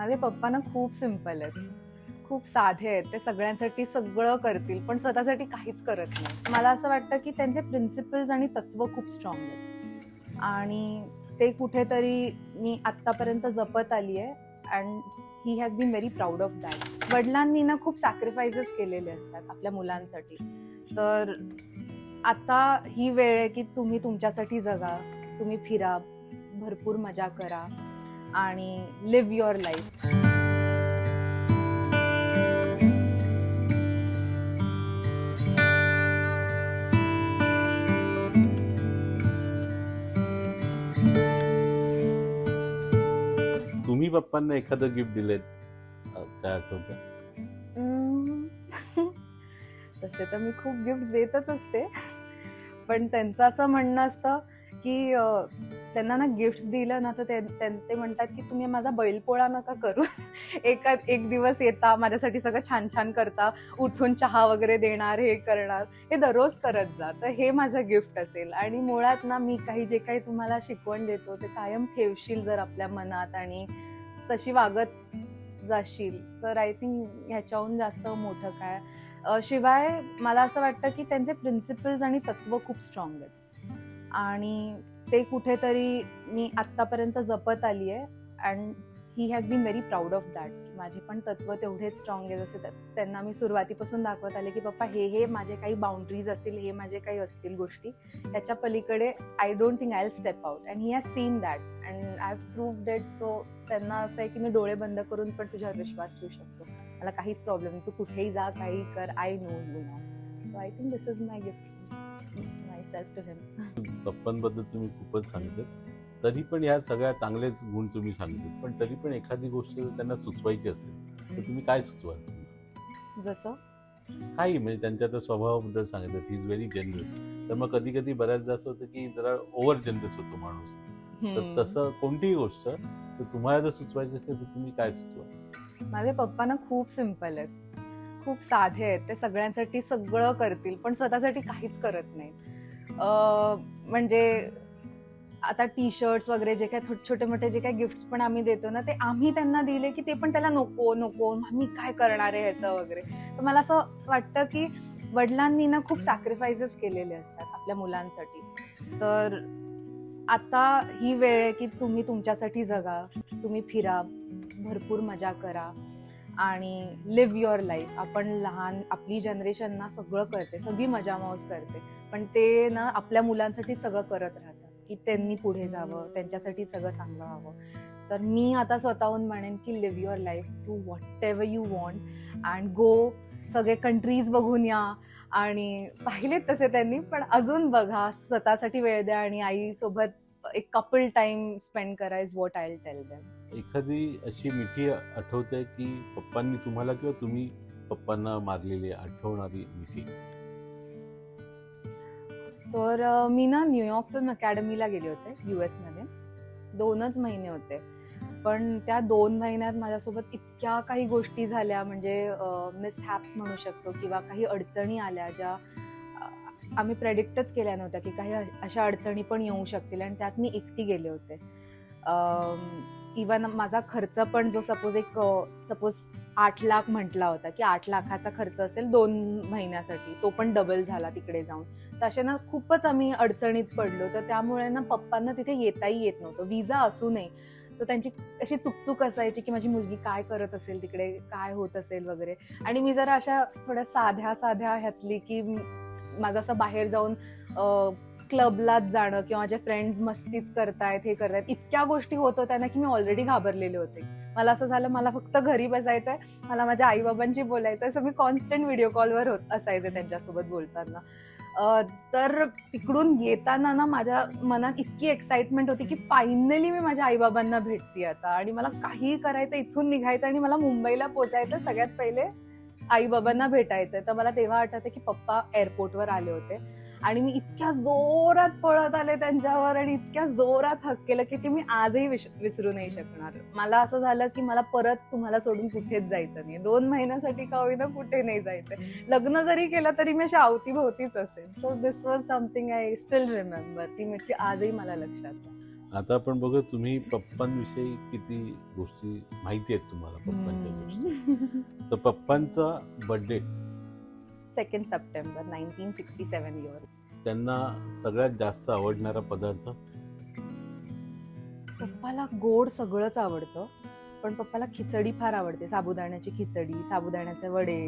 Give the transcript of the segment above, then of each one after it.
माझे पप्पा ना खूप सिंपल आहेत. खूप साधे आहेत. ते सगळ्यांसाठी सगळं करतील पण स्वतःसाठी काहीच करत नाही. मला असं वाटतं की त्यांचे प्रिन्सिपल्स आणि तत्व खूप स्ट्रॉंग आहेत. आणि ते कुठेतरी मी आत्तापर्यंत जपत आली आहे and he has been very proud of that वडिलांनी ना खूप सॅक्रिफायसेस केलेले असतात आपल्या मुलांसाठी. तर आता ही वेळ आहे की तुम्ही तुमच्यासाठी जगा तुम्ही फिरा भरपूर मजा करा. आणि लिव्ह युअर लाईफ तुम्ही पप्पांना एखादं गिफ्ट दिलेत? काय आठवतं. तसे तर मी खूप गिफ्ट देतच असते. पण त्यांचं असं म्हणणं असतं की त्यांना ना गिफ्ट दिलं ना तर ते त्यां- ते म्हणतात की तुम्ही माझा बैलपोळा नका करू. एका एक दिवस येता माझ्यासाठी सगळं छान छान करता उठून चहा वगैरे देणार हे करणार हे दररोज करत जा. तर हे माझं गिफ्ट असेल. आणि मुळात ना मी काही जे काही तुम्हाला शिकवण देतो ते कायम ठेवशील जर आपल्या मनात आणि तशी वागत जाशील तर आय थिंक ह्याच्याहून जास्त मोठं काय. शिवाय मला असं वाटतं की त्यांचे प्रिन्सिपल्स आणि तत्व खूप स्ट्रॉंग आहेत. आणि ते कुठेतरी मी आत्तापर्यंत जपत आली आहे and he has been very proud of that माझे पण तत्व तेवढेच स्ट्रॉंग आहे जसे त्यांना मी सुरुवातीपासून दाखवत आले की पप्पा हे हे माझे काही बाउंड्रीज असतील हे माझे काही असतील गोष्टी. त्याच्या पलीकडे I don't think I step out and he has seen that and I have date so त्यांना असं आहे की मी डोळे बंद करून पण तुझ्यावर विश्वास ठेवू शकतो. मला काहीच प्रॉब्लेम नाही. तू कुठेही जा काही कर. I know you now so I think this is my gift to him पप्पांबद्दल तुम्ही खूपच सांगितलं. तरी पण या सगळ्या चांगलेच गुण तुम्ही सांगितले. पण तरी पण एखादी गोष्ट जर त्यांना सुचवायची असेल तर तुम्ही काय सुचवाल? जसं? काही म्हणजे त्यांच्या त्या स्वभावाबद्दल सांगितलं. ही इज व्हेरी जनरस तर मग कधी कधी बऱ्याचदा असं होतं की जरा ओव्हर जनरस होतो माणूस. तर तसं कोणतीही गोष्ट तर तुम्हाला जर सुचवायची असेल तर तुम्ही काय सुचवा? माझे पप्पा ना खूप सिंपल आहेत. खूप साधे आहेत. ते सगळ्यांसाठी सगळं करतील पण स्वतःसाठी काहीच करत नाहीत. म्हणजे आता टी शर्ट्स वगैरे जे काय छोटे मोठे जे काय गिफ्ट्स पण आम्ही देतो ना ते आम्ही त्यांना दिले की ते पण त्याला नको नको मी काय करणार आहे ह्याचं वगैरे. तर मला असं वाटतं की वडिलांनी ना खूप सॅक्रिफायसेस केलेले असतात आपल्या मुलांसाठी. तर आता ही वेळ आहे की तुम्ही तुमच्यासाठी जगा तुम्ही फिरा भरपूर मजा करा. आणि लिव्ह युअर लाईफ आपण लहान आपली जनरेशन ना सगळं करते सगळी मजा मौज करते. पण ते ना आपल्या मुलांसाठी सगळं करत राहतात की त्यांनी पुढे जावं त्यांच्यासाठी सगळं चांगलं व्हावं. तर मी आता स्वतःहून म्हणेन की live your life to whatever you want and go सगळे कंट्रीज बघून या. आणि पाहिलेत तसे त्यांनी पण अजून बघा स्वतःसाठी वेळ द्या आणि आईसोबत एक कपल टाइम स्पेंड करा is what I tell them एखादी अशी मिठी आठवते की पप्पांनी तुम्हाला किंवा तुम्ही पप्पांना मारलेली आठवणारी मिठी? तर मी ना न्यूयॉर्क फिल्म अकॅडमीला गेले होते यू मध्ये. दोनच महिने होते. पण त्या दोन महिन्यात माझ्यासोबत इतक्या काही गोष्टी झाल्या म्हणजे मिस हॅप्स म्हणू शकतो किंवा काही अडचणी आल्या ज्या आम्ही प्रेडिक्टच केल्या नव्हत्या की काही अशा अडचणी पण येऊ शकतील आणि त्यात मी एकटी गेले होते. इवन माझा खर्च पण जो सपोज एक सपोज आठ लाख म्हटला होता की आठ लाखाचा खर्च असेल दोन महिन्यासाठी तो पण डबल झाला तिकडे जाऊन. तर अशा ना खूपच आम्ही अडचणीत पडलो. तर त्यामुळे ना पप्पांना तिथे येताही येत नव्हतं. विजा असू नये. सो त्यांची अशी चुकचुक असायची की माझी मुलगी काय करत असेल तिकडे काय होत असेल वगैरे. आणि मी जरा अशा थोड्या साध्या साध्या ह्यातली की माझं असं बाहेर जाऊन क्लबलाच जाणं किंवा माझे फ्रेंड्स मस्तीच करतायत हे करतायत इतक्या गोष्टी होत होत्या ना की मी ऑलरेडी घाबरलेले होते. मला असं झालं मला फक्त घरी बसायचंय मला माझ्या आईबाबांशी बोलायचं आहे सो मी कॉन्स्टंट व्हिडिओ कॉलवर होत असायचे त्यांच्यासोबत बोलताना. तर तिकडून येताना ना माझ्या मनात इतकी एक्साइटमेंट होती की फायनली मी माझ्या आईबाबांना भेटते आता. आणि मला काही करायचं इथून निघायचं आणि मला मुंबईला पोचायचं सगळ्यात पहिले आईबाबांना भेटायचंय. तर मला तेव्हा आठवतं की पप्पा एअरपोर्टवर आले होते. आणि मी इतक्या जोरात पळत आले त्यांच्यावर आणि इतक्या जोरात हक केलं की ते मी आजही विसरू नाही शकणार. मला असं झालं की मला परत तुम्हाला सोडून कुठेच जायचं नाही. दोन महिन्यासाठी का होईना कुठे नाही जायचं लग्न जरी केलं तरी मी अशा अवतीभोवतीच असेल so this was something I still remember ती मिठी आजही मला लक्षात आहे. आता आपण बघू तुम्ही पप्पांविषयी किती गोष्टी माहिती आहेत तुम्हाला पप्पांच्या गोष्टी. तर पप्पांचा birthday second September nineteen sixty seven year त्यांना सगळ्यात जास्त आवडणारा पदार्थ? पप्पाला गोड सगळंच आवडतं पण पप्पाला खिचडी फार आवडते. साबुदाण्याची खिचडी साबुदाण्याचे वडे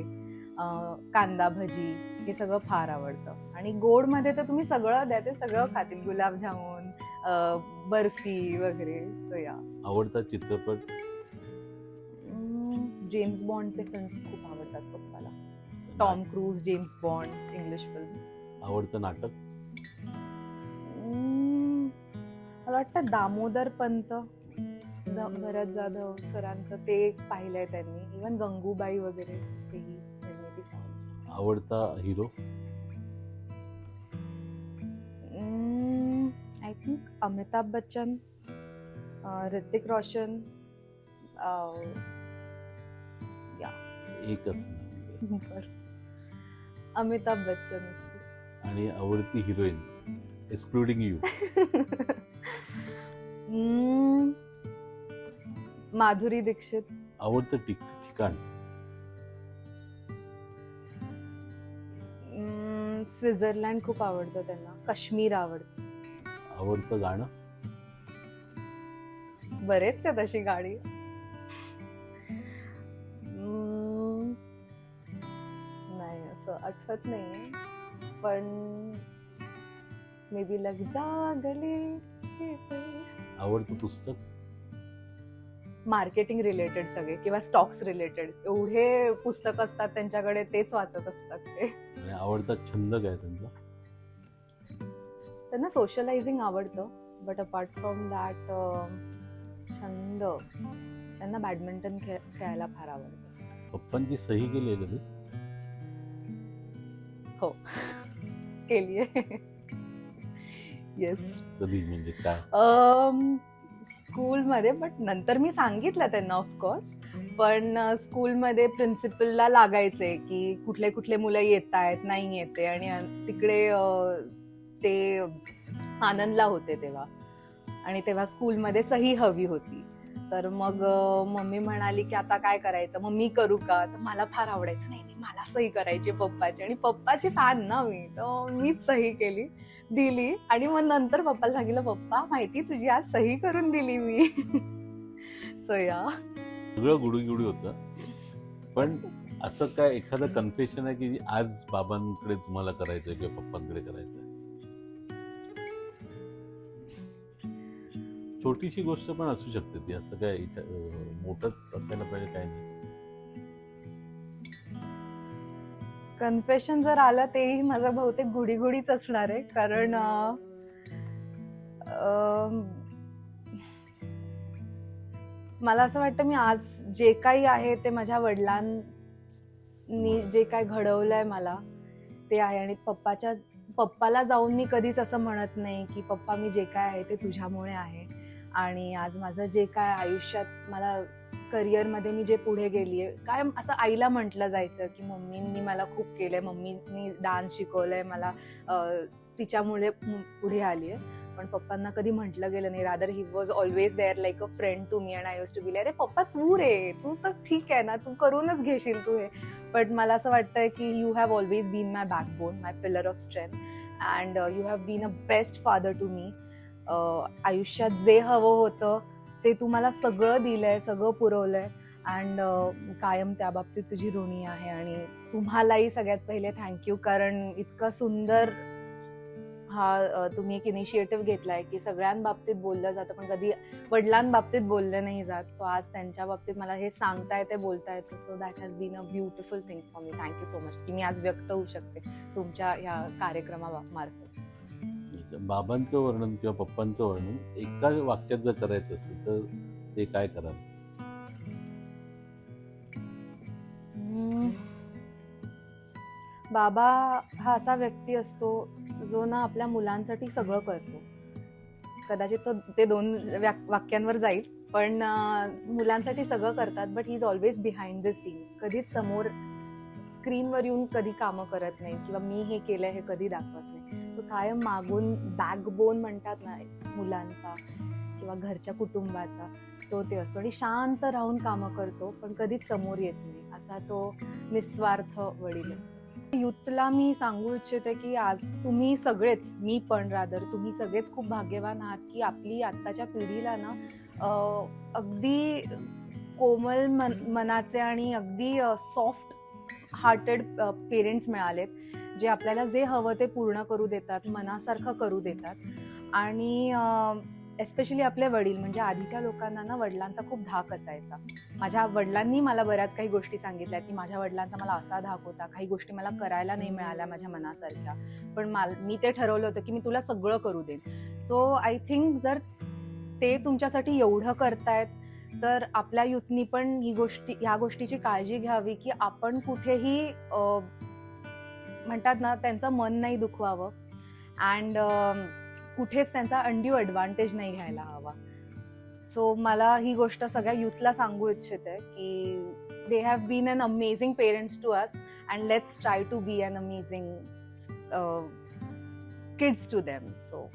कांदा भजी हे सगळं फार आवडतं. आणि गोडमध्ये तर तुम्ही सगळं द्या ते सगळं खातील. गुलाबजामुन बर्फी वगैरे सो या आवडता चित्रपट? जेम्स बॉन्डचे फिल्म्स खूप आवडतात पप्पाला. Tom Cruise James Bond English films आवडतं नाटक? मला वाटतं दामोदर पंत भरत जाधव सरांचं ते एक पाहिलंय त्यांनी. इवन गंगूबाई वगैरे तेही आवडता हिरो थिंक अमिताभ बच्चन ऋतिक रोशन एकच. बरं. अमिताभ बच्चन असते आणि आवडती हिरोईन एक्सक्लुडिंग यू हम्म, माधुरी दीक्षित. आवडतं ठिक ठिकाण? स्वित्झर्लंड खूप आवडतं त्यांना. काश्मीर आवडतं. आवडतं गाणं? बरेच आहे तशी गाडी हम्म, नाही असं आठवत नाही पण मे बी लग जा गले आवडतं पुस्तक? मार्केटिंग रिलेटेड सगळे किंवा स्टॉक्स रिलेटेड. एवढे पुस्तक असतात त्यांच्याकडे तेच वाचत असतात ते. आणि आवडता छंद काय त्यांचा? त्यांना सोशलायझिंग आवडतं बट अपार्ट फ्रॉम दॅट छंद त्यांना बॅडमिंटन खेळ खेळायला फार आवडतं. पप्पांची सही केली आहे हो. केली आहे. येस कधी म्हणजे काय? स्कूलमध्ये बट नंतर मी सांगितलं त्यांना ऑफकोर्स पण स्कूलमध्ये प्रिन्सिपलला लागायचे की कुठले कुठले मुलं येत आहेत नाही येते आणि तिकडे ते आनंदला होते तेव्हा. आणि तेव्हा स्कूलमध्ये सही हवी होती. तर मग मम्मी म्हणाली की आता काय करायचं? मग मी करू का? तर मला फार आवडायचं. नाही नाही मला सही करायची पप्पाची. आणि पप्पाची फॅन ना मी. तर मीच सही केली दिली. आणि मग नंतर पप्पाला सांगितलं पप्पा माहिती तुझी आज सही करून दिली मी. सो सगळं गुडीगुडी होतं. पण असं काय एखादं कन्फेशन आहे की आज बाबांकडे तुम्हाला करायचंय किंवा पप्पांकडे करायचंय? छोटीशी गोष्ट पण असू शकते ती असं काय मोठंच असायला पाहिजे काय नाही. कन्फेशन जर आलं तेही माझं बहुतेक गुढीगुडीच असणार आहे. कारण मला असं वाटतं मी आज जे काही आहे ते माझ्या वडिलांनी जे काय घडवलंय मला ते आहे. आणि पप्पाच्या पप्पाला जाऊन मी कधीच असं म्हणत नाही की पप्पा मी जे काय आहे ते तुझ्यामुळे आहे. आणि आज माझं जे काय आयुष्यात मला करिअरमध्ये मी जे पुढे गेली आहे काय असं आईला म्हटलं जायचं की मम्मींनी मला खूप केलंय मम्मीनी डान्स शिकवलंय मला तिच्यामुळे पुढे आली आहे. पण पप्पांना कधी म्हटलं गेलं नाही. Rather he was always there like a friend to me and I use to be अरे पप्पा तू रे तू तर ठीक आहे ना तू करूनच घेशील तू हे. बट मला असं वाटतंय की you have always been my backbone my pillar of strength and you have been a best father to me आयुष्यात जे हवं होतं ते तुम्हाला सगळं दिलंय सगळं पुरवलंय. अँड कायम त्या बाबतीत तुझी ऋणी आहे आणि तुम्हालाही सगळ्यात पहिले थँक्यू कारण इतकं सुंदर हा तुम्ही एक इनिशिएटिव्ह घेतलाय की सगळ्यांबाबतीत बोललं जातं पण कधी वडिलांबाबतीत बोललं नाही जात. सो आज त्यांच्या बाबतीत मला हे सांगता येते बोलता येतं so that has been a beautiful thing for me thank you so much की मी आज व्यक्त होऊ शकते तुमच्या ह्या कार्यक्रमामार्फत. बाबांचं वर्णन किंवा पप्पांचं वर्णन एका वाक्यात जर करायचं असेल तर ते काय कराल? बाबा हा असा व्यक्ती असतो जो ना आपल्या मुलांसाठी सगळं करतो. कदाचित तो ते दोन वाक्यांवर जाईल पण मुलांसाठी सगळं करतात but he is always behind the scene कधीच समोर स्क्रीनवर येऊन कधी कामं करत नाही किंवा मी हे केलंय हे कधी दाखवत नाही. सो कायम मागून बॅकबोन म्हणतात ना मुलांचा किंवा घरच्या कुटुंबाचा तो ते असतो आणि शांत राहून कामं करतो पण कधीच समोर येत नाही. असा तो निस्वार्थ वडील असतो युथला मी सांगू इच्छिते की आज तुम्ही सगळेच मी पण रादर तुम्ही सगळेच खूप भाग्यवान आहात की आपली आत्ताच्या पिढीला ना अगदी कोमल मन मनाचे आणि अगदी सॉफ्ट हार्टेड पेरेंट्स मिळालेत. जे आपल्याला जे हवं ते पूर्ण करू देतात मनासारखं करू देतात. आणि एस्पेशली आपले वडील म्हणजे आधीच्या लोकांना ना वडिलांचा खूप धाक असायचा. माझ्या वडिलांनी मला बऱ्याच काही गोष्टी सांगितल्या की माझ्या वडिलांचा मला असा धाक होता काही गोष्टी मला करायला नाही मिळाल्या माझ्या मनासारख्या. पण माल मी ते ठरवलं होतं की मी तुला सगळं करू देईन. सो आय थिंक जर ते तुमच्यासाठी एवढं करतायत तर आपल्या युथनी पण ही गोष्टी ह्या गोष्टीची काळजी घ्यावी की आपण कुठेही म्हणतात ना त्यांचं मन नाही दुखवावं. अँड कुठेच त्यांचा अनड्यू ॲडव्हान्टेज नाही घ्यायला हवा. सो मला ही गोष्ट सगळ्या युथला सांगू इच्छिते की they have been an amazing parents to us and let's try to be an amazing kids to them so